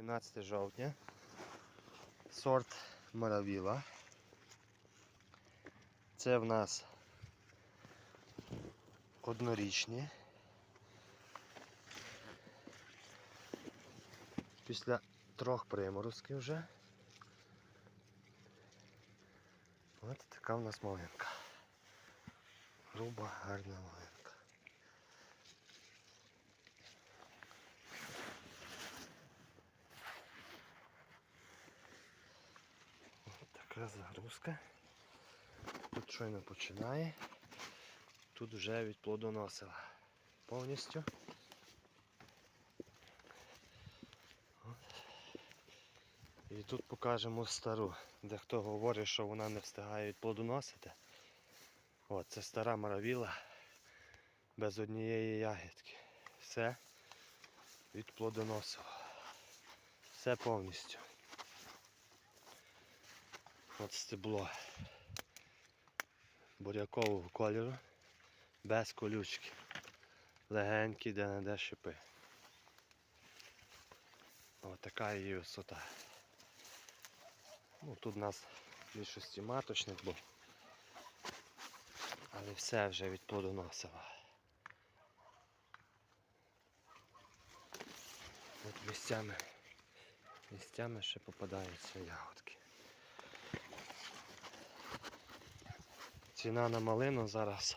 17 жовтня. Сорт Маравіла. Це в нас однорічні. Після трьох приморозків вже. Ось така в нас малинка. Груба, гарна малинка. Така загрузка. Тут щойно починає. Тут вже відплодоносила повністю. І тут покажемо стару, де хто говорить, що вона не встигає відплодоносити. От, це стара маравіла без однієї ягідки. Все відплодоносило. Все повністю. От стебло бурякового кольору, без колючки. Легенькі, де не де шипи. Ось така її висота. Ну, тут у нас більшості маточник був. Але все вже відплодоносило. От місцями, місцями ще попадаються ягодки. Ціна на малину зараз